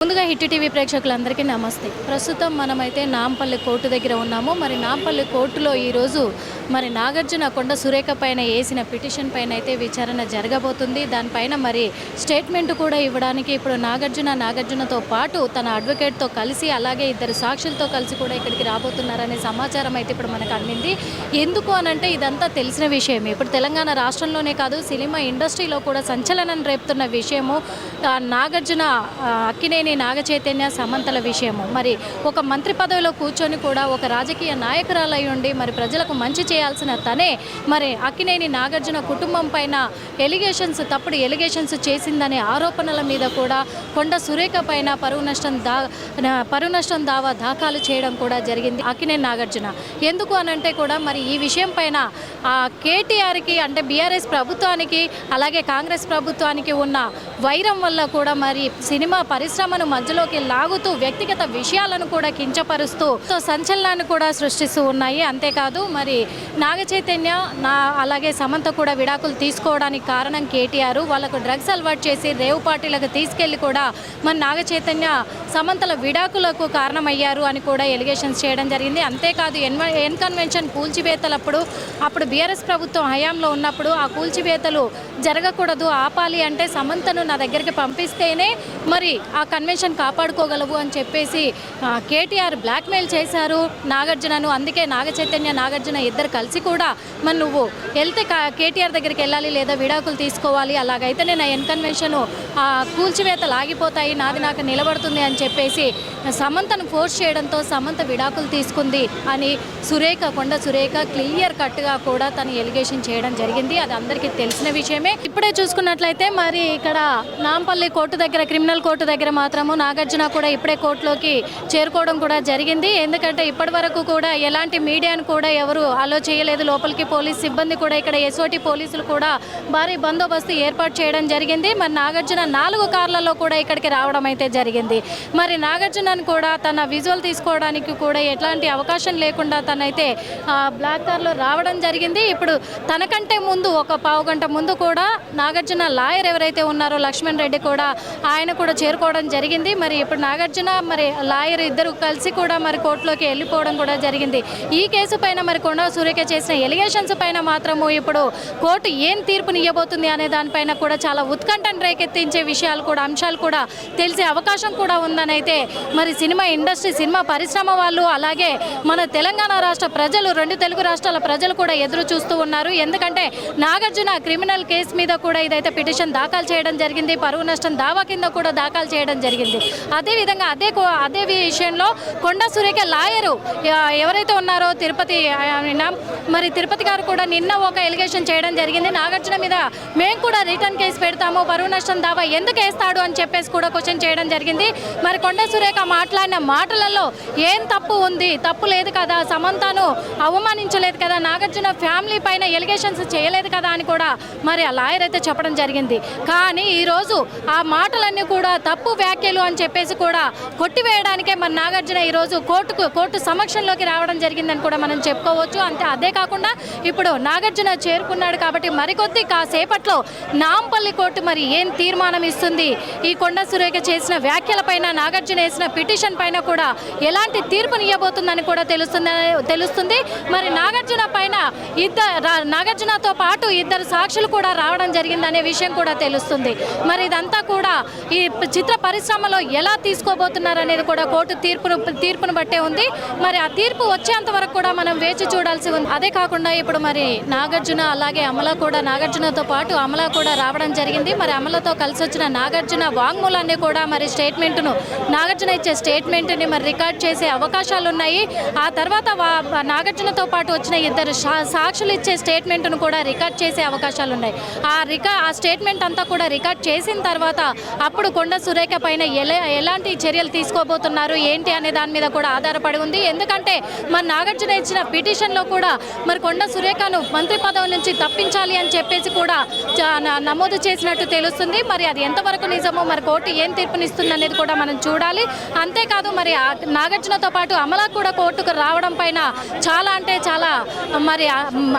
ముందుగా Hit TV ప్రేక్షకులందరికీ నమస్తే. ప్రస్తుతం మనమైతే నాంపల్లి కోర్టు దగ్గర ఉన్నాము. మరి నాంపల్లి కోర్టులో ఈరోజు మరి నాగార్జున కొండ సురేఖ పైన వేసిన పిటిషన్ పైన అయితే విచారణ జరగబోతుంది. దానిపైన మరి స్టేట్మెంట్ కూడా ఇవ్వడానికి ఇప్పుడు నాగార్జున నాగార్జునతో పాటు తన అడ్వకేట్తో కలిసి అలాగే ఇద్దరు సాక్షులతో కలిసి కూడా ఇక్కడికి రాబోతున్నారనే సమాచారం అయితే ఇప్పుడు మనకు అందింది. ఎందుకు అనంటే ఇదంతా తెలిసిన విషయమే ఇప్పుడు తెలంగాణ రాష్ట్రంలోనే కాదు సినిమా ఇండస్ట్రీలో కూడా సంచలనం రేపుతున్న విషయము. నాగార్జున అక్కినే అక్కినేని నాగ చైతన్య సమంతల విషయము. మరి ఒక మంత్రి పదవిలో కూర్చొని కూడా ఒక రాజకీయ నాయకురాలై ఉండి మరి ప్రజలకు మంచి చేయాల్సిన తనే మరి అక్కినేని నాగార్జున కుటుంబం పైన ఎలిగేషన్స్ తప్పుడు ఎలిగేషన్స్ చేసిందనే ఆరోపణల మీద కూడా కొండ సురేఖ పైన పరువు నష్టం దా పరువు నష్టం దావా దాఖలు చేయడం కూడా జరిగింది అక్కినేని నాగార్జున. ఎందుకు అనంటే కూడా మరి ఈ విషయం పైన ఆ కేటీఆర్కి అంటే బీఆర్ఎస్ ప్రభుత్వానికి అలాగే కాంగ్రెస్ ప్రభుత్వానికి ఉన్న వైరం వల్ల కూడా మరి సినిమా పరిశ్రమ పరిశ్రమను మధ్యలోకి లాగుతూ వ్యక్తిగత విషయాలను కూడా కించపరుస్తూ తో సంచలనాన్ని కూడా సృష్టిస్తూ ఉన్నాయి. అంతేకాదు మరి నాగ చైతన్య నా అలాగే సమంత కూడా విడాకులు తీసుకోవడానికి కారణం కేటీఆర్. వాళ్ళకు డ్రగ్స్ అలవాటు చేసి రేవు పార్టీలకు తీసుకెళ్ళి కూడా మరి నాగ చైతన్య సమంతల విడాకులకు కారణమయ్యారు అని కూడా ఎలిగేషన్స్ చేయడం జరిగింది. అంతేకాదు ఎన్ ఎన్ కన్వెన్షన్ కూల్చివేతలప్పుడు అప్పుడు బీఆర్ఎస్ ప్రభుత్వం హయాంలో ఉన్నప్పుడు ఆ కూల్చివేతలు జరగకూడదు ఆపాలి అంటే సమంతను నా దగ్గరికి పంపిస్తేనే మరి ఆ కన్వెన్షన్ కాపాడుకోగలవు అని చెప్పేసి కేటీఆర్ బ్లాక్మెయిల్ చేశారు నాగార్జునను. అందుకే నాగ చైతన్య నాగార్జున ఇద్దరు కలిసి కూడా మరి నువ్వు వెళ్తే కేటీఆర్ దగ్గరికి వెళ్ళాలి లేదా విడాకులు తీసుకోవాలి. అలాగైతే నేను ఎన్ కన్వెన్షన్ కూల్చివేతలు ఆగిపోతాయి నాది నాకు నిలబడుతుంది అని చెప్పేసి సమంతను ఫోర్స్ చేయడంతో సమంత విడాకులు తీసుకుంది అని సురేఖ కొండ సురేఖ క్లియర్ కట్గా కూడా తను ఎలిగేషన్ చేయడం జరిగింది. అది అందరికీ తెలిసిన విషయమే. ఇప్పుడే చూసుకున్నట్లయితే మరి ఇక్కడ నాంపల్లి కోర్టు దగ్గర క్రిమినల్ కోర్టు దగ్గర మాత్రం మాత్రము నాగార్జున కూడా ఇప్పుడే కోర్టులోకి చేరుకోవడం కూడా జరిగింది. ఎందుకంటే ఇప్పటి వరకు కూడా ఎలాంటి మీడియాను కూడా ఎవరు అలో చేయలేదు. లోపలికి పోలీస్ సిబ్బంది కూడా ఇక్కడ ఎస్ఓటి పోలీసులు కూడా భారీ బందోబస్తు ఏర్పాటు చేయడం జరిగింది. మరి నాగార్జున నాలుగు కార్లలో కూడా ఇక్కడికి రావడం అయితే జరిగింది. మరి నాగార్జునను కూడా తన విజువల్ తీసుకోవడానికి కూడా ఎట్లాంటి అవకాశం లేకుండా తనైతే బ్లాక్ కార్లో రావడం జరిగింది. ఇప్పుడు తనకంటే ముందు ఒక పావు గంట ముందు కూడా నాగార్జున లాయర్ ఎవరైతే ఉన్నారో లక్ష్మణ్ రెడ్డి కూడా ఆయన కూడా చేరుకోవడం జరిగింది. జరిగింది. మరి ఇప్పుడు నాగార్జున మరి లాయర్ ఇద్దరు కలిసి కూడా మరి కోర్టులోకి వెళ్ళిపోవడం కూడా జరిగింది. ఈ కేసు పైన మరి కొండ సూర్యక చేసిన ఎలిగేషన్స్ పైన మాత్రము ఇప్పుడు కోర్టు ఏం తీర్పుని ఇవ్వబోతుంది అనే దానిపైన కూడా చాలా ఉత్కంఠను రేకెత్తించే విషయాలు కూడా అంశాలు కూడా తెలిసే అవకాశం కూడా ఉందని అయితే మరి సినిమా ఇండస్ట్రీ సినిమా పరిశ్రమ వాళ్ళు అలాగే మన తెలంగాణ రాష్ట్ర ప్రజలు రెండు తెలుగు రాష్ట్రాల ప్రజలు కూడా ఎదురు చూస్తూ ఉన్నారు. ఎందుకంటే నాగార్జున క్రిమినల్ కేసు మీద కూడా ఇదైతే పిటిషన్ దాఖలు చేయడం జరిగింది. పరువు నష్టం దావా కింద కూడా దాఖలు చేయడం జరిగింది. అదేవిధంగా అదే కో- అదే విషయంలో కొండ సురేఖ లాయరు ఎవరైతే ఉన్నారో తిరుపతి ఆయన మరి తిరుపతి గారు కూడా నిన్న ఒక ఎలిగేషన్ చేయడం జరిగింది. నాగార్జున మీద మేము కూడా రిటర్న్ కేసు పెడతాము పరువు నష్టం దావా ఎందుకు వేస్తాడు అని చెప్పేసి కూడా క్వశ్చన్ చేయడం జరిగింది. మరి కొండ సురేఖ మాట్లాడిన మాటలలో ఏం తప్పు ఉంది? తప్పు లేదు కదా సమంతను అవమానించలేదు కదా నాగార్జున ఫ్యామిలీ పైన ఎలిగేషన్స్ చేయలేదు కదా అని కూడా మరి ఆ లాయర్ అయితే చెప్పడం జరిగింది. కానీ ఈరోజు ఆ మాటలన్నీ కూడా తప్పు వ్యాఖ్యలు అని చెప్పేసి కూడా కొట్టివేయడానికే మన నాగార్జున ఈరోజు కోర్టుకు కోర్టు సమక్షంలోకి రావడం జరిగిందని కూడా మనం చెప్పుకోవచ్చు. అంతే అదే కాకుండా ఇప్పుడు నాగార్జున చేరుకున్నాడు కాబట్టి మరికొద్ది కాసేపట్లో నాంపల్లి కోర్టు మరి ఏం తీర్మానం ఇస్తుంది? ఈ కొండ సురేఖ చేసిన వ్యాఖ్యలపైన నాగార్జున వేసిన పిటిషన్ పైన కూడా ఎలాంటి తీర్పునివ్వబోతుందని కూడా తెలుస్తుంది తెలుస్తుంది. మరి నాగార్జున పైన ఇద్దరు నాగార్జునతో పాటు ఇద్దరు సాక్షులు కూడా రావడం జరిగిందనే విషయం కూడా తెలుస్తుంది. మరి ఇదంతా కూడా ఈ చిత్ర పరిశ్రమ పరిశ్రమలో ఎలా తీసుకోబోతున్నారు అనేది కూడా కోర్టు తీర్పును తీర్పును బట్టే ఉంది. మరి ఆ తీర్పు వచ్చేంత వరకు కూడా మనం వేచి చూడాల్సి ఉంది. అదే కాకుండా ఇప్పుడు మరి నాగార్జున అలాగే అమల కూడా నాగార్జునతో పాటు అమల కూడా రావడం జరిగింది. మరి అమలతో కలిసి వచ్చిన నాగార్జున వాంగ్మూలాన్ని కూడా మరి స్టేట్మెంట్ను నాగార్జున ఇచ్చే స్టేట్మెంట్ని మరి రికార్డ్ చేసే అవకాశాలు ఉన్నాయి. ఆ తర్వాత నాగార్జునతో పాటు వచ్చిన ఇద్దరు సాక్షులు ఇచ్చే స్టేట్మెంట్ను కూడా రికార్డ్ చేసే అవకాశాలు ఉన్నాయి. ఆ రికార్ ఆ స్టేట్మెంట్ అంతా కూడా రికార్డ్ చేసిన తర్వాత అప్పుడు కొండ సురేఖ పైన ఎలా ఎలాంటి చర్యలు తీసుకోబోతున్నారు ఏంటి అనే దాని మీద కూడా ఆధారపడి ఉంది. ఎందుకంటే మరి నాగార్జున ఇచ్చిన పిటిషన్లో కూడా మరి కొండ సురేఖను మంత్రి పదవి నుంచి తప్పించాలి అని చెప్పేసి కూడా నమోదు చేసినట్టు తెలుస్తుంది. మరి అది ఎంతవరకు నిజమో మరి కోర్టు ఏం తీర్పునిస్తుంది అనేది కూడా మనం చూడాలి. అంతేకాదు మరి నాగార్జునతో పాటు అమలా కూడా కోర్టుకు రావడం పైన చాలా అంటే చాలా మరి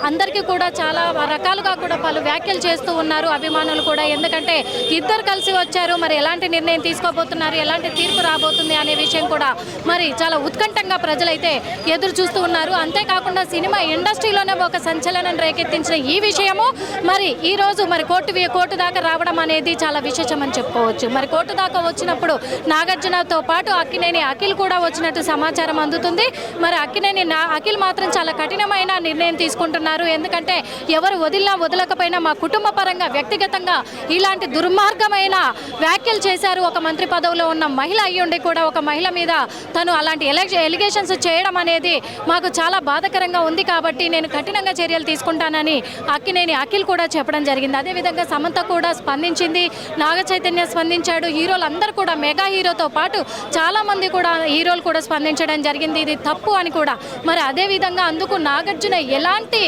అందరికీ కూడా చాలా రకాలుగా కూడా పలు వ్యాఖ్యలు చేస్తూ ఉన్నారు అభిమానులు కూడా. ఎందుకంటే ఇద్దరు కలిసి వచ్చారు. మరి ఎలాంటి నిర్ణయం తీసుకో తీసుకోబోతున్నారు ఎలాంటి తీర్పు రాబోతుంది అనే విషయం కూడా మరి చాలా ఉత్కంఠంగా ప్రజలైతే ఎదురు చూస్తూ ఉన్నారు. అంతేకాకుండా సినిమా ఇండస్ట్రీలోనే ఒక సంచలనం రేకెత్తించిన ఈ విషయము మరి ఈ రోజు మరి కోర్టు కోర్టు దాకా రావడం అనేది చాలా విశేషమని చెప్పుకోవచ్చు. మరి కోర్టు దాకా వచ్చినప్పుడు నాగార్జునతో పాటు అక్కినేని అఖిల్ కూడా వచ్చినట్టు సమాచారం అందుతుంది. మరి అక్కినేని నా అఖిల్ మాత్రం చాలా కఠినమైన నిర్ణయం తీసుకుంటున్నారు. ఎందుకంటే ఎవరు వదిలినా వదలకపోయినా మా కుటుంబ పరంగా వ్యక్తిగతంగా ఇలాంటి దుర్మార్గమైన వ్యాఖ్యలు చేశారు ఒక మంత్రి పదవిలో ఉన్న మహిళ అయ్యుండి కూడా ఒక మహిళ మీద తను అలాంటి ఎలిగేషన్స్ చేయడం అనేది మాకు చాలా బాధకరంగా ఉంది కాబట్టి నేను కఠినంగా చర్యలు తీసుకుంటానని అక్కినేని అఖిల్ కూడా చెప్పడం జరిగింది. అదేవిధంగా సమంత కూడా స్పందించింది. నాగ చైతన్య స్పందించాడు. హీరోలందరూ కూడా మెగా హీరోతో పాటు చాలామంది కూడా హీరోలు కూడా స్పందించడం జరిగింది. ఇది తప్పు అని కూడా. మరి అదేవిధంగా అందుకు నాగార్జున ఎలాంటి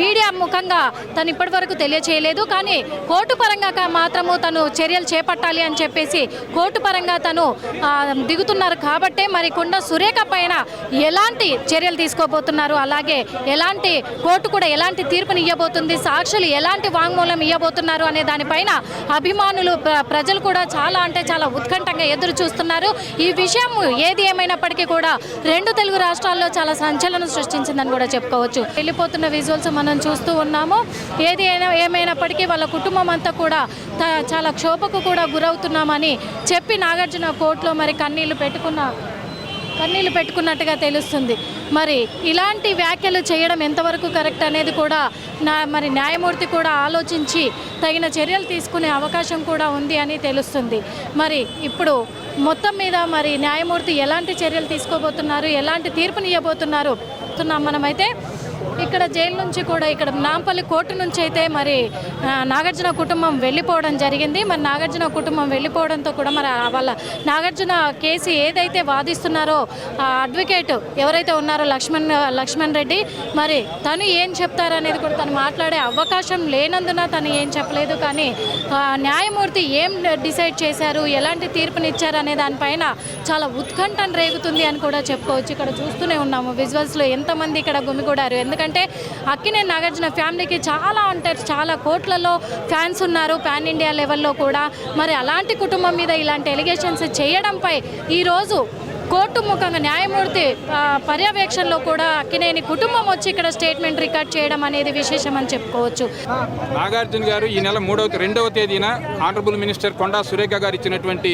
మీడియా ముఖంగా తను ఇప్పటివరకు తెలియచేయలేదు. కానీ కోర్టు పరంగా మాత్రము తను చర్యలు చేపట్టాలి అని చెప్పి చెప్పేసి కోర్టు పరంగా తను దిగుతున్నారు కాబట్టే మరి కొండ సురేఖ పైన ఎలాంటి చర్యలు తీసుకోబోతున్నారు? అలాగే ఎలాంటి కోర్టు కూడా ఎలాంటి తీర్పుని ఇవ్వబోతుంది సాక్షులు ఎలాంటి వాంగ్మూలం ఇవ్వబోతున్నారు అనే దానిపైన అభిమానులు ప్ర- ప్రజలు కూడా చాలా అంటే చాలా ఉత్కంఠంగా ఎదురు చూస్తున్నారు. ఈ విషయం ఏది ఏమైనప్పటికీ కూడా రెండు తెలుగు రాష్ట్రాల్లో చాలా సంచలనం సృష్టించిందని కూడా చెప్పుకోవచ్చు. వెళ్ళిపోతున్న విజువల్స్ మనం చూస్తూ ఉన్నాము. ఏది అయినా ఏమైనప్పటికీ వాళ్ళ కుటుంబం అంతా కూడా చాలా క్షోభకు కూడా గురవుతున్నాము అని చెప్పి నాగార్జున కోర్టులో మరి కన్నీళ్ళు పెట్టుకున్న కన్నీళ్ళు పెట్టుకున్నట్టుగా తెలుస్తుంది. మరి ఇలాంటి వ్యాఖ్యలు చేయడం ఎంతవరకు కరెక్ట్ అనేది కూడా నా మరి న్యాయమూర్తి కూడా ఆలోచించి తగిన చర్యలు తీసుకునే అవకాశం కూడా ఉంది అని తెలుస్తుంది. మరి ఇప్పుడు మొత్తం మీద మరి న్యాయమూర్తి ఎలాంటి చర్యలు తీసుకోబోతున్నారు ఎలాంటి తీర్పునివ్వబోతున్నారు ఇవ్వబోతున్నారు మనమైతే ఇక్కడ జైలు నుంచి కూడా ఇక్కడ నాంపల్లి కోర్టు నుంచి అయితే మరి నాగార్జున కుటుంబం వెళ్ళిపోవడం జరిగింది. మరి నాగార్జున కుటుంబం వెళ్ళిపోవడంతో కూడా మరి ఆ వాళ్ళ నాగార్జున కేసు ఏదైతే వాదిస్తున్నారో ఆ అడ్వకేట్ ఎవరైతే ఉన్నారో లక్ష్మణ్ లక్ష్మణ్ రెడ్డి మరి తను ఏం చెప్తారనేది కూడా తను మాట్లాడే అవకాశం లేనందున తను ఏం చెప్పలేదు. కానీ న్యాయమూర్తి ఏం డిసైడ్ చేశారు? ఎలాంటి తీర్పునిచ్చారు అనే దానిపైన చాలా ఉత్కంఠం రేగుతుంది అని కూడా చెప్పుకోవచ్చు. ఇక్కడ చూస్తూనే ఉన్నాము. విజువల్స్లో ఎంతమంది ఇక్కడ గుమిగూడారు? ఎందుకంటే అక్కినే నాగార్జున ఫ్యామిలీకి చాలా ఉంటారు చాలా కోట్లలో ఫ్యాన్స్ ఉన్నారు పాన్ ఇండియా లెవెల్లో కూడా. మరి అలాంటి కుటుంబం మీద ఇలాంటి ఎలిగేషన్స్ చేయడంపై ఈరోజు కోర్టు ముఖంగా న్యాయమూర్తి పర్యవేక్షణలో కూడా అక్కినేని కుటుంబం వచ్చి ఇక్కడ స్టేట్మెంట్ రికార్డ్ చేయడం అనేది విశేషం అని చెప్పుకోవచ్చు. నాగార్జున గారు ఈ నెల మూడవ రెండవ తేదీన ఆనరబుల్ మినిస్టర్ కొండా సురేఖ గారు ఇచ్చినటువంటి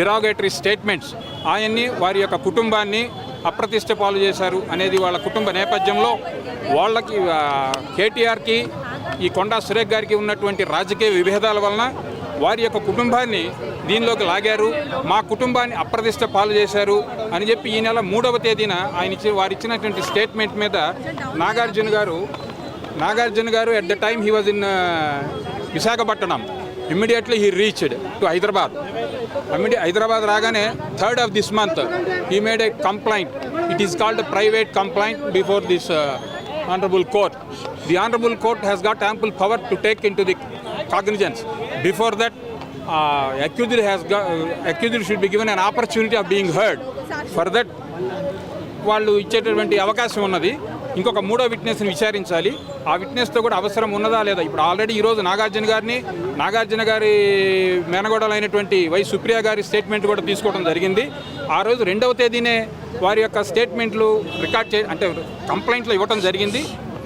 డిరాగేటరీ స్టేట్మెంట్స్ ఆయన్ని వారి యొక్క కుటుంబాన్ని అప్రతిష్ట పాలు చేశారు అనేది వాళ్ళ కుటుంబ నేపథ్యంలో వాళ్ళకి కేటీఆర్కి ఈ కొండా సురేఖ్ గారికి ఉన్నటువంటి రాజకీయ విభేదాల వలన వారి యొక్క కుటుంబాన్ని దీనిలోకి లాగారు. మా కుటుంబాన్ని అప్రతిష్ట పాలు చేశారు అని చెప్పి ఈ నెల మూడవ తేదీన ఆయన ఇచ్చి వారు ఇచ్చినటువంటి స్టేట్మెంట్ మీద Nagarjuna garu Nagarjuna garu at the time he was in Visakhapatnam immediately he reached to Hyderabad immediate Hyderabad రాగానే third of this month he made a complaint it is called private complaint before this honourable court the honourable court has got ample power to take into the cognizance before that accused has accused should be given an opportunity of being heard for that వాళ్ళు ఇచ్చేటటువంటి అవకాశం ఉన్నది. ఇంకొక మూడో విట్నెస్ని విచారించాలి. ఆ విట్నెస్తో కూడా అవసరం ఉన్నదా లేదా? ఇప్పుడు ఆల్రెడీ ఈరోజు నాగార్జున గారిని నాగార్జున గారి మేనగోడలైనటువంటి వై సుప్రియ గారి స్టేట్మెంట్ కూడా తీసుకోవడం జరిగింది. ఆ రోజు రెండవ తేదీనే వారి యొక్క స్టేట్మెంట్లు రికార్డ్ చే అంటే కంప్లైంట్లు ఇవ్వడం జరిగింది.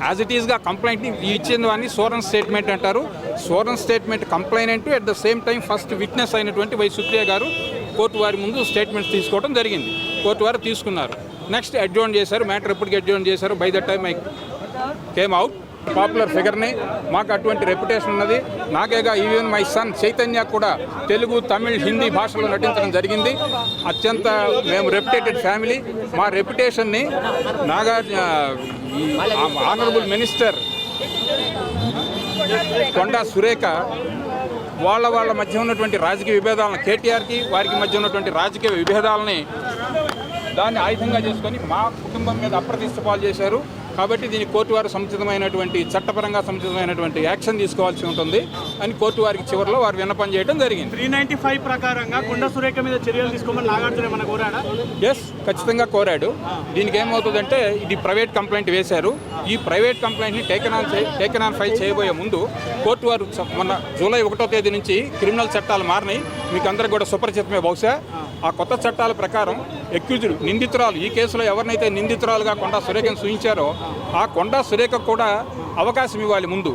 యాజ్ ఇట్ ఈస్గా కంప్లైంట్ని ఇచ్చిన వాడిని సోరన్ స్టేట్మెంట్ అంటారు. Sworn statement complaint at the same time first witness అయినటువంటి వై సుప్రియ గారు కోర్టు వారి ముందు స్టేట్మెంట్స్ తీసుకోవడం జరిగింది. కోర్టు వారు తీసుకున్నారు. నెక్స్ట్ అడ్జోన్ చేశారు మ్యాటర్ ఎప్పటికి అడ్జోన్ చేశారు. By the time I came out popular ఫిగర్ని మాకు అటువంటి రెప్యుటేషన్ ఉన్నది. నాకేగా ఈవెన్ మై సన్ చైతన్య కూడా తెలుగు తమిళ్ హిందీ భాషలో నటించడం జరిగింది. అత్యంత మేము రెప్యుటేటెడ్ ఫ్యామిలీ మా రెప్యుటేషన్ని నాగా ఆనరబుల్ మినిస్టర్ కొండా సురేఖ వాళ్ళ వాళ్ళ మధ్య ఉన్నటువంటి రాజకీయ విభేదాలను కేటీఆర్కి వారికి మధ్య ఉన్నటువంటి రాజకీయ విభేదాలని దాన్ని ఆయుధంగా చేసుకొని మా కుటుంబం మీద అప్రతిష్ట పాలు చేశారు. కాబట్టి దీని కోర్టు వారు సముచితమైనటువంటి చట్టపరంగా సముచితమైనటువంటి యాక్షన్ తీసుకోవాల్సి ఉంటుంది అని కోర్టు వారికి చివరిలో వారు విన్నపం చేయడం జరిగింది. త్రీ నైన్టీ ఫైవ్ ప్రకారంగా కొండ సురేఖ మీద చర్యలు తీసుకోమని నాగార్జున కోరాడా? ఎస్ ఖచ్చితంగా కోరాడు. దీనికి ఏమవుతుందంటే ఇది ప్రైవేట్ కంప్లైంట్ వేశారు. ఈ private కంప్లైంట్ని taken on taken on file చేయబోయే ముందు కోర్టు వారు మొన్న జూలై ఒకటో తేదీ నుంచి క్రిమినల్ చట్టాలు మారినాయి. మీకు అందరికి కూడా సుపరిచితమే బహుశా. ఆ. కొత్త చట్టాల ప్రకారం ఎక్యూజ్డ్ నిందితురాలు ఈ కేసులో ఎవరినైతే నిందితురాలుగా కొండా సురేఖను సూచించారో ఆ కొండా సురేఖ కూడా అవకాశం ఇవ్వాలి ముందు.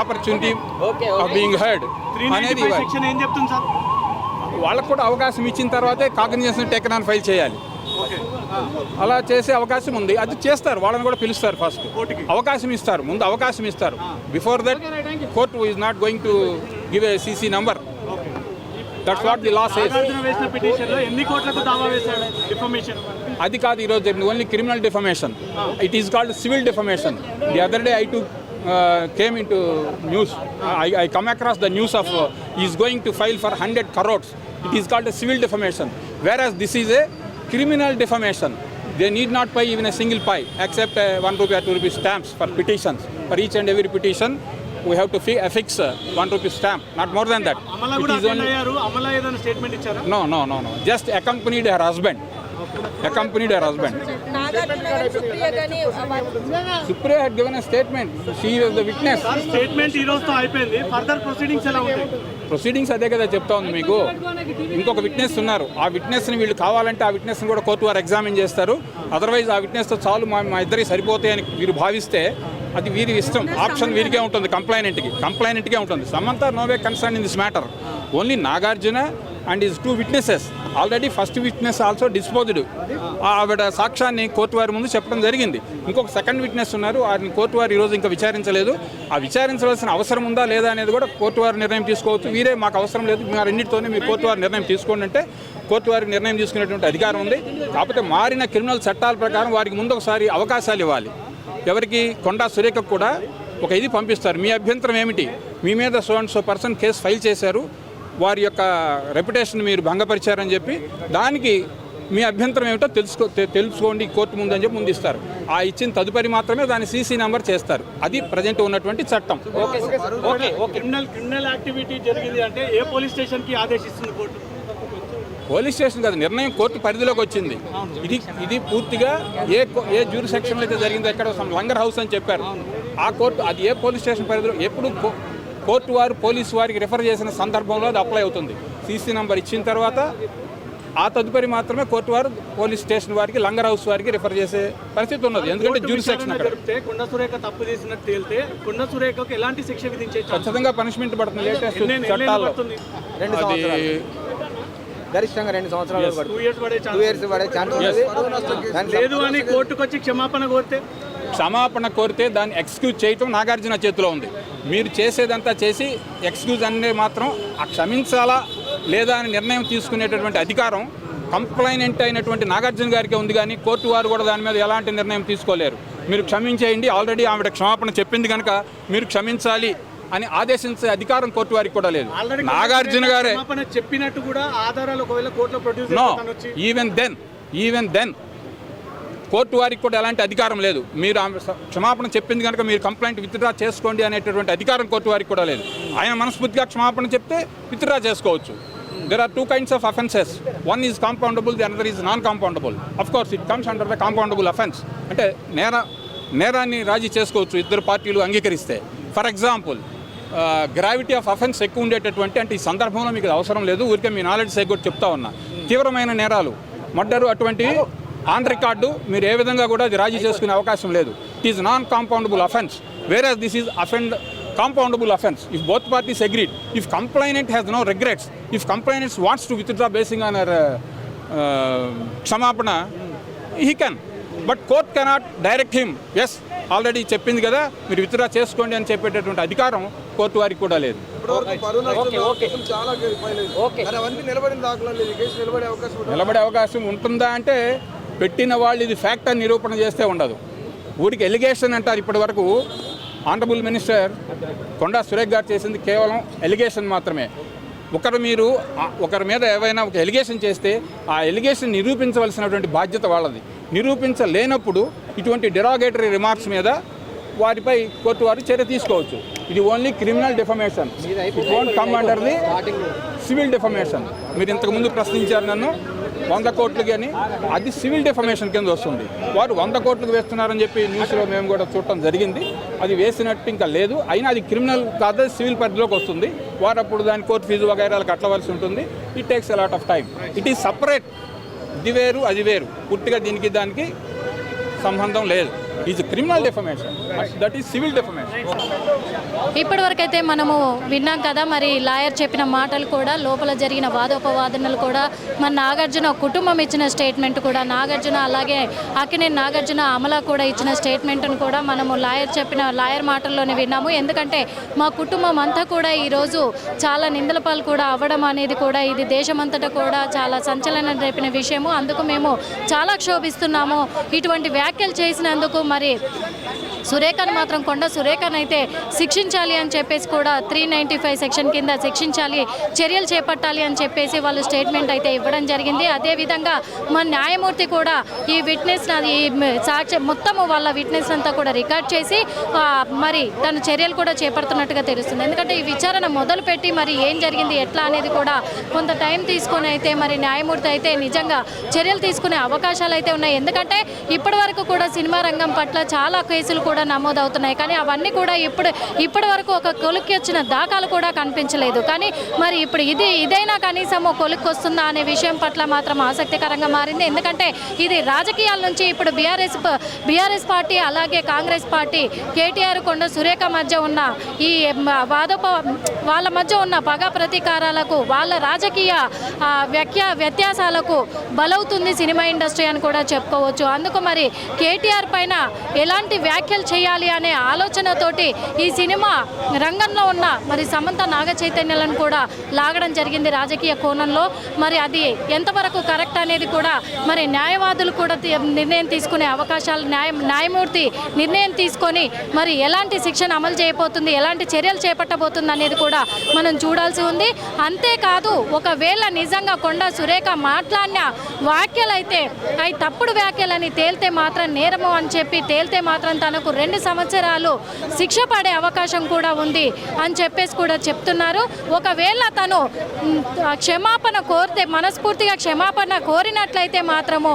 ఆపర్చునిటీ బీయింగ్ హర్డ్ త్రీ అనేది వాళ్ళకు కూడా అవకాశం ఇచ్చిన తర్వాతే కాగ్నిజేషన్ టేకన్ ఆన్ ఫైల్ చేయాలి. అలా చేసే అవకాశం ఉంది. అది చేస్తారు. వాళ్ళని కూడా పిలుస్తారు ఫస్ట్ కోర్టుకి. అవకాశం ఇస్తారు. ముందు అవకాశం ఇస్తారు. Before that court is not going to give a CC number that's what the laws అది కాదు ఈరోజు జరిగింది only criminal defamation it is called civil defamation the other day I to came into news I I come across the news of is going to file for hundred crores it is called civil defamation whereas this is a criminal defamation they need not pay even a single pie except one rupee two rupees stamps for petitions for each and every petition we have to ఫి affix one rupee stamp not more than that ఏదైనా statement ఇచ్చారా? No, no, no, no. Just accompanied her husband. Accompanied her husband. Nagarjuna garu Supriya గాని వారి- Supriya had given a statement. She was the witness. Sir statement ఈ రోజుతో అయిపోయింది. Further proceedings ఎలా ఉంటాయి? Proceedings అదే కదా చెప్తా ఉంది మీకు. ఇంకొక విట్నెస్ ఉన్నారు. ఆ విట్నెస్ని వీళ్ళు కావాలంటే ఆ విట్నెస్ని కూడా కోర్టు వారు ఎగ్జామిన్ చేస్తారు. అదర్వైజ్ ఆ విట్నెస్తో చాలు మా మా ఇద్దరికి సరిపోతాయని వీరు భావిస్తే అది వీరి ఇష్టం. ఆప్షన్ వీరికే ఉంటుంది కంప్లైనెంట్కి కంప్లైనెంట్కే ఉంటుంది. Samantha no way concern in this matter only Nagarjuna and is two witnesses already first witness also disposed ఆవిడ సాక్ష్యాన్ని కోర్టు వారి ముందు చెప్పడం జరిగింది. ఇంకొక సెకండ్ విట్నెస్ ఉన్నారు. వారిని కోర్టు వారు ఈరోజు ఇంకా విచారించలేదు. ఆ విచారించవలసిన అవసరం ఉందా లేదా అనేది కూడా కోర్టు వారు నిర్ణయం తీసుకోవచ్చు. వీరే మాకు అవసరం లేదు. మా రెండింటితోనే మీ కోర్టు వారు నిర్ణయం తీసుకోండి అంటే కోర్టు వారికి నిర్ణయం తీసుకునేటువంటి అధికారం ఉంది. కాకపోతే మారిన క్రిమినల్ చట్టాల ప్రకారం వారికి ముందు ఒకసారి అవకాశాలు ఇవ్వాలి. ఎవరికి? కొండా సురేఖకు కూడా ఒక ఇది పంపిస్తారు. మీ అభ్యంతరం ఏమిటి? మీ మీద so and so person case file చేశారు. వారి యొక్క రెప్యుటేషన్ మీరు భంగపరిచారని చెప్పి దానికి మీ అభ్యంతరం ఏమిటో తెలుసుకో తెలుసుకోండి. కోర్టు ముందు అని చెప్పి ముందు ఇస్తారు. ఆ ఇచ్చిన తదుపరి మాత్రమే దాన్ని సీసీ నెంబర్ చేస్తారు. అది ప్రజెంట్ ఉన్నటువంటి చట్టం. క్రిమినల్ క్రిమినల్ యాక్టివిటీ జరిగింది అంటే ఏ పోలీస్ స్టేషన్కి ఆదేశిస్తుంది కోర్టు? పోలీస్ స్టేషన్ కాదు నిర్ణయం కోర్టు పరిధిలోకి వచ్చింది. ఇది ఇది పూర్తిగా ఏ ఏ జ్యూరి సెక్షన్లో అయితే జరిగిందో ఎక్కడ లంగర్ హౌస్ అని చెప్పారు. ఆ కోర్టు అది ఏ పోలీస్ స్టేషన్ పరిధిలో ఎప్పుడు కోర్టు వారు పోలీసు వారికి రిఫర్ చేసిన సందర్భంలో అది అప్లై అవుతుంది. సీసీ నెంబర్ ఇచ్చిన తర్వాత ఆ తదుపరి మాత్రమే కోర్టు వారు పోలీస్ స్టేషన్ వారికి లంగర్ హౌస్ వారికి రిఫర్ చేసే పరిస్థితి ఉన్నది. ఎందుకంటే జ్యూరి సెక్షన్ కొండ సురేఖ తప్పు చేసినట్టు తేలితే కొండ సురేఖకు ఎలాంటి శిక్ష విధించే ఖచ్చితంగా పనిష్మెంట్ పడుతుంది. లేటెస్ట్ చట్టాల్లో. అది గరిష్టంగా రెండు సంవత్సరాలు టూ ఇయర్స్ పడే ఛాన్స్ కోర్టుకు వచ్చి క్షమాపణ కోరితే? క్షమాపణ కోరితే దాన్ని ఎక్స్క్యూజ్ చేయటం నాగార్జున చేతిలో ఉంది. మీరు చేసేదంతా చేసి ఎక్స్క్యూజ్ అనే మాత్రం ఆ క్షమించాలా లేదా అని నిర్ణయం తీసుకునేటటువంటి అధికారం కంప్లైనెంట్ అయినటువంటి నాగార్జున గారికి ఉంది కానీ కోర్టు వారు కూడా దాని మీద ఎలాంటి నిర్ణయం తీసుకోలేరు. మీరు క్షమించేయండి. ఆల్రెడీ ఆవిడ క్షమాపణ చెప్పింది కనుక మీరు క్షమించాలి. అని ఆదేశించే అధికారం కోర్టు వారికి కూడా లేదు. నాగార్జున గారే చెప్పినట్టు కూడా ఆధారాలు ఒకవేళ కోర్టులో produce no even then even then court వారికి కూడా ఎలాంటి అధికారం లేదు. మీరు క్షమాపణ చెప్పింది కనుక మీరు కంప్లైంట్ విత్డ్రా చేసుకోండి అనేటటువంటి అధికారం కోర్టు వారికి కూడా లేదు. ఆయన మనస్ఫూర్తిగా క్షమాపణ చెప్తే విత్డ్రా చేసుకోవచ్చు. There are two kinds of offences one is compoundable the another is non compoundable of course it comes under the compoundable offence అంటే నేర నేరాన్ని రాజీ చేసుకోవచ్చు ఇద్దరు పార్టీలు అంగీకరిస్తే. For example gravity of offence ఎక్కువ ఉండేటటువంటి అంటే ఈ సందర్భంలో మీకు అవసరం లేదు. ఊరికే మీ నాలెడ్జ్ సైడ్ కూడా చెప్తా ఉన్నా. తీవ్రమైన నేరాలు మర్డరు అటువంటివి ఆన్ రికార్డు మీరు ఏ విధంగా కూడా అది రాజీ చేసుకునే అవకాశం లేదు. It is non compoundable offence వేరే this is offend compoundable offence if both parties agreed if complainant has no regrets if complainants wants to withdraw basing on క్షమాపణ he can but court cannot direct him as already చెప్పింది కదా మీరు withdraw చేసుకోండి అని చెప్పేటటువంటి అధికారం court వారికి కూడా లేదు. నిలబడే అవకాశం ఉంటుంది. నిలబడే అవకాశం ఉంటుందా అంటే పెట్టిన వాళ్ళు ఇది ఫ్యాక్ట్ అని నిరూపణ చేస్తే ఉండదు. ఊరికి ఎలిగేషన్ అంటారు ఇప్పటి వరకు ఆనరబుల్ మినిస్టర్ కొండా సురేఖ్ గారు చేసింది కేవలం ఎలిగేషన్ మాత్రమే. ఒకరు మీరు ఒకరి మీద ఏవైనా ఒక ఎలిగేషన్ చేస్తే ఆ ఎలిగేషన్ నిరూపించవలసినటువంటి బాధ్యత వాళ్ళది. నిరూపించలేనప్పుడు ఇటువంటి డెరాగేటరీ రిమార్క్స్ మీద వారిపై కోర్టు వారు చర్య తీసుకోవచ్చు. ఇది only criminal defamation it won't come under the civil defamation మీరు ఇంతకుముందు ప్రశ్నించారు నన్ను వంద కోట్లు కానీ అది సివిల్ డిఫమేషన్ కింద వస్తుంది. వారు వంద కోట్లకు వేస్తున్నారని చెప్పి న్యూస్లో మేము కూడా చూడటం జరిగింది. అది వేసినట్టు ఇంకా లేదు. అయినా అది క్రిమినల్ కాదు సివిల్ పరిధిలోకి వస్తుంది. వారు అప్పుడు దాని కోర్టు ఫీజు వగైరాలు కట్టవలసి ఉంటుంది. It takes a lot of time it is separate ఇది వేరు అది వేరు. పూర్తిగా దీనికి దానికి సంబంధం లేదు. Is criminal that is civil ఇప్పటి మనము విన్నాం కదా మరి లాయర్ చెప్పిన మాటలు కూడా లోపల జరిగిన వాదోపవాదనలు కూడా మన నాగార్జున కుటుంబం ఇచ్చిన స్టేట్మెంట్ కూడా నాగార్జున అలాగే అక్కినే నాగార్జున అమల కూడా ఇచ్చిన స్టేట్మెంట్ను కూడా మనము లాయర్ చెప్పిన లాయర్ మాటల్లోనే విన్నాము. ఎందుకంటే మా కుటుంబం అంతా కూడా ఈరోజు చాలా నిందల పాలు కూడా అవ్వడం అనేది కూడా ఇది దేశమంతటా కూడా చాలా సంచలనం రేపిన విషయము. అందుకు మేము చాలా క్షోభిస్తున్నాము. ఇటువంటి వ్యాఖ్యలు చేసినందుకు మరి సురేఖను మాత్రం కొండ సురేఖను అయితే శిక్షించాలి అని చెప్పేసి కూడా త్రీ నైంటీ ఫైవ్ సెక్షన్ కింద శిక్షించాలి చర్యలు చేపట్టాలి అని చెప్పేసి వాళ్ళు స్టేట్మెంట్ అయితే ఇవ్వడం జరిగింది. అదేవిధంగా మా న్యాయమూర్తి కూడా ఈ విట్నెస్ ఈ సాక్ష్యం మొత్తము వాళ్ళ విట్నెస్ అంతా కూడా రికార్డ్ చేసి మరి తను చర్యలు కూడా చేపడుతున్నట్టుగా తెలుస్తుంది. ఎందుకంటే ఈ విచారణ మొదలుపెట్టి మరి ఏం జరిగింది ఎట్లా అనేది కూడా కొంత టైం తీసుకొని అయితే మరి న్యాయమూర్తి అయితే నిజంగా చర్యలు తీసుకునే అవకాశాలు అయితే ఉన్నాయి. ఎందుకంటే ఇప్పటి వరకు కూడా సినిమా రంగం పట్ల చాలా కేసులు కూడా నమోదవుతున్నాయి. కానీ అవన్నీ కూడా ఇప్పుడు ఇప్పటి వరకు ఒక కొలిక్కి వచ్చిన దాఖలు కూడా కనిపించలేదు. కానీ మరి ఇప్పుడు ఇది ఇదైనా కనీసం కొలిక్కి వస్తుందా అనే విషయం పట్ల మాత్రం ఆసక్తికరంగా మారింది. ఎందుకంటే ఇది రాజకీయాల నుంచి ఇప్పుడు బీఆర్ఎస్ బీఆర్ఎస్ పార్టీ అలాగే కాంగ్రెస్ పార్టీ కేటీఆర్ కొండ సురేఖ మధ్య ఉన్న ఈ వాదోప వాళ్ళ మధ్య ఉన్న పగ ప్రతీకారాలకు వాళ్ళ రాజకీయ ఆ, వ్యత్యాసాలకు బలవుతుంది సినిమా ఇండస్ట్రీ అని కూడా చెప్పుకోవచ్చు. అందుకు మరి కేటీఆర్ పైన ఎలాంటి వ్యాఖ్యలు చేయాలి అనే ఆలోచనతోటి ఈ సినిమా రంగంలో ఉన్న మరి సమంత నాగ చైతన్యాలను కూడా లాగడం జరిగింది రాజకీయ కోణంలో. మరి అది ఎంతవరకు కరెక్ట్ అనేది కూడా మరి న్యాయవాదులు కూడా నిర్ణయం తీసుకునే అవకాశాలు న్యాయ న్యాయమూర్తి నిర్ణయం తీసుకొని మరి ఎలాంటి శిక్షణ అమలు చేయబోతుంది ఎలాంటి చర్యలు చేపట్టబోతుంది అనేది కూడా మనం చూడాల్సి ఉంది. అంతేకాదు ఒకవేళ నిజంగా కొండ సురేఖ మాట్లాడిన వ్యాఖ్యలు అయితే అవి తప్పుడు వ్యాఖ్యలని తేలితే మాత్రం నేరము అని చెప్పి చెప్పి తేలితే మాత్రం తనకు రెండు సంవత్సరాలు శిక్ష పడే అవకాశం కూడా ఉంది అని చెప్పేసి కూడా చెప్తున్నారు. ఒకవేళ తను క్షమాపణ కోరితే మనస్ఫూర్తిగా క్షమాపణ కోరినట్లయితే మాత్రము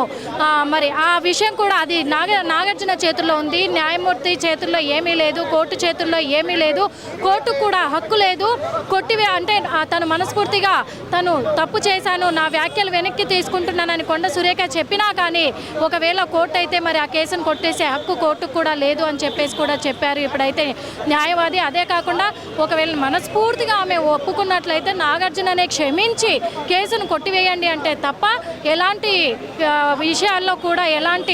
మరి ఆ విషయం కూడా అది నాగ నాగార్జున చేతుల్లో ఉంది. న్యాయమూర్తి చేతుల్లో ఏమీ లేదు కోర్టు చేతుల్లో ఏమీ లేదు కోర్టు కూడా హక్కు లేదు. కొట్టివే అంటే తను మనస్ఫూర్తిగా తను తప్పు చేశాను నా వ్యాఖ్యలు వెనక్కి తీసుకుంటున్నానని కొండ సురేఖ చెప్పినా కానీ ఒకవేళ కోర్టు అయితే మరి ఆ కేసును కొట్టేసి హక్కు కోర్టుకు కూడా లేదు అని చెప్పేసి కూడా చెప్పారు. ఇప్పుడైతే న్యాయవాది అదే కాకుండా ఒకవేళ మనస్ఫూర్తిగా ఆమె ఒప్పుకున్నట్లయితే నాగార్జుననే క్షమించి కేసును కొట్టివేయండి అంటే తప్ప ఎలాంటి విషయాల్లో కూడా ఎలాంటి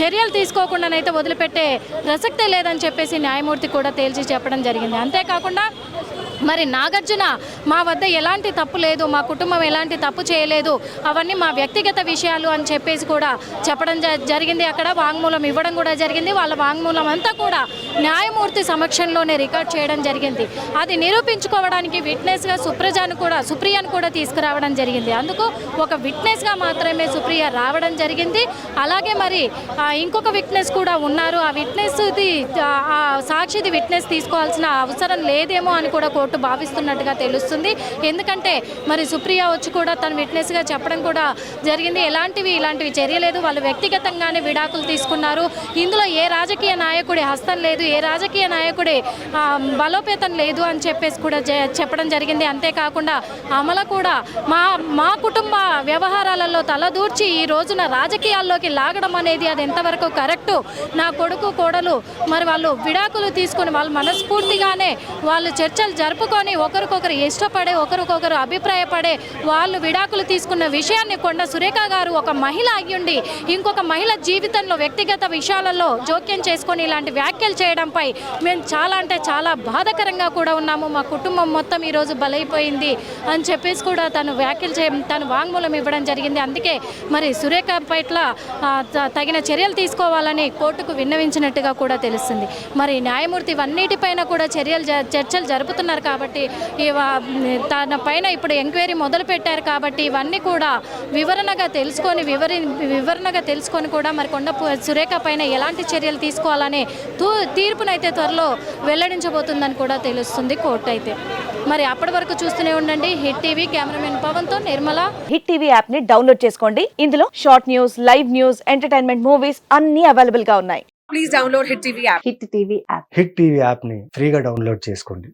చర్యలు తీసుకోకుండానైతే వదిలిపెట్టే ప్రసక్తే లేదని చెప్పేసి న్యాయమూర్తి కూడా తేల్చి చెప్పడం జరిగింది. అంతేకాకుండా మరి నాగార్జున మా వద్ద ఎలాంటి తప్పు లేదు మా కుటుంబం ఎలాంటి తప్పు చేయలేదు అవన్నీ మా వ్యక్తిగత విషయాలు అని చెప్పేసి కూడా చెప్పడం జ- జరిగింది. అక్కడ వాంగ్మూలం ఇవ్వడం కూడా జరిగింది. వాళ్ళ వాంగ్మూలం అంతా కూడా న్యాయమూర్తి సమక్షంలోనే రికార్డ్ చేయడం జరిగింది. అది నిరూపించుకోవడానికి విట్నెస్గా సుప్రజాను కూడా సుప్రియను కూడా తీసుకురావడం జరిగింది. అందుకు ఒక విట్నెస్గా మాత్రమే సుప్రియ రావడం జరిగింది. అలాగే మరి ఇంకొక విట్నెస్ కూడా ఉన్నారు. ఆ విట్నెస్ది ఆ సాక్షిది విట్నెస్ తీసుకోవాల్సిన అవసరం లేదేమో అని కూడా కోర్టు భావిస్తున్నట్టుగా తెలుస్తుంది. ఎందుకంటే మరి సుప్రియ వచ్చి కూడా తను విట్నెస్గా చెప్పడం కూడా జరిగింది. ఎలాంటివి ఇలాంటివి చర్యలేదు వాళ్ళు వ్యక్తిగతంగానే విడాకులు తీసుకున్నారు. ఇందులో ఏ రాజకీయ నాయకుడి హస్తం లేదు. ఏ రాజకీయ నాయకుడి బలోపేతం లేదు అని చెప్పేసి కూడా జ- చెప్పడం జరిగింది. అంతేకాకుండా అమల కూడా మా మా కుటుంబ వ్యవహారాలలో తలదూర్చి ఈ రోజున రాజకీయాల్లోకి లాగడం అనేది అది ఎంతవరకు కరెక్టు? నా కొడుకు కోడలు మరి వాళ్ళు విడాకులు తీసుకొని వాళ్ళు మనస్ఫూర్తిగానే వాళ్ళు చర్చలు జరుపుకొని ఒకరికొకరు ఇష్టపడే ఒకరికొకరు అభిప్రాయపడే వాళ్ళు విడాకులు తీసుకున్న విషయాన్ని కొండ సురేఖ గారు ఒక మహిళ అయ్యుండి ఇంకొక మహిళ జీవితంలో వ్యక్తిగత విషయాలలో జోక్యం చేసుకొని ఇలాంటి వ్యాఖ్యలు చేయడంపై మేము చాలా అంటే చాలా బాధకరంగా కూడా ఉన్నాము. మా కుటుంబం మొత్తం ఈరోజు బలైపోయింది అని చెప్పేసి కూడా తను వ్యాఖ్యలు చే తను వాంగ్మూలం ఇవ్వడం జరిగింది. అందుకే మరి సురేఖ పట్ల త- తగిన చర్యలు తీసుకోవాలని కోర్టుకు విన్నవించినట్టుగా కూడా తెలుస్తుంది. మరి న్యాయమూర్తి ఇవన్నిటిపైన కూడా చర్యలు జ- చర్చలు జరుపుతున్నారు కాబట్టి తన పైన ఇప్పుడు ఎంక్వైరీ మొదలు పెట్టారు కాబట్టి ఇవన్నీ కూడా వివరణగా తెలుసుకొని వివరి వివరణగా తెలుసుకొని కూడా మరి కొండ సురేఖ పైన ఎలాంటి చర్యలు తీసుకోవాలనే తూ తీర్పునైతే త్వరలో వెల్లడించబోతుందని కూడా తెలుస్తుంది కోర్టు అయితే. మరి అప్పటి వరకు చూస్తూనే ఉండండి. హిట్ టీవీ కెమెరామెన్ పవన్తో నిర్మల. హిట్ టీవీ యాప్ని డౌన్లోడ్ చేసుకోండి. ఇందులో short news live news entertainment movies అన్ని అవైలబుల్గా ఉన్నాయి హిట్ టీవీ యాప్ని ఫ్రీగా డౌన్లోడ్ చేసుకోండి.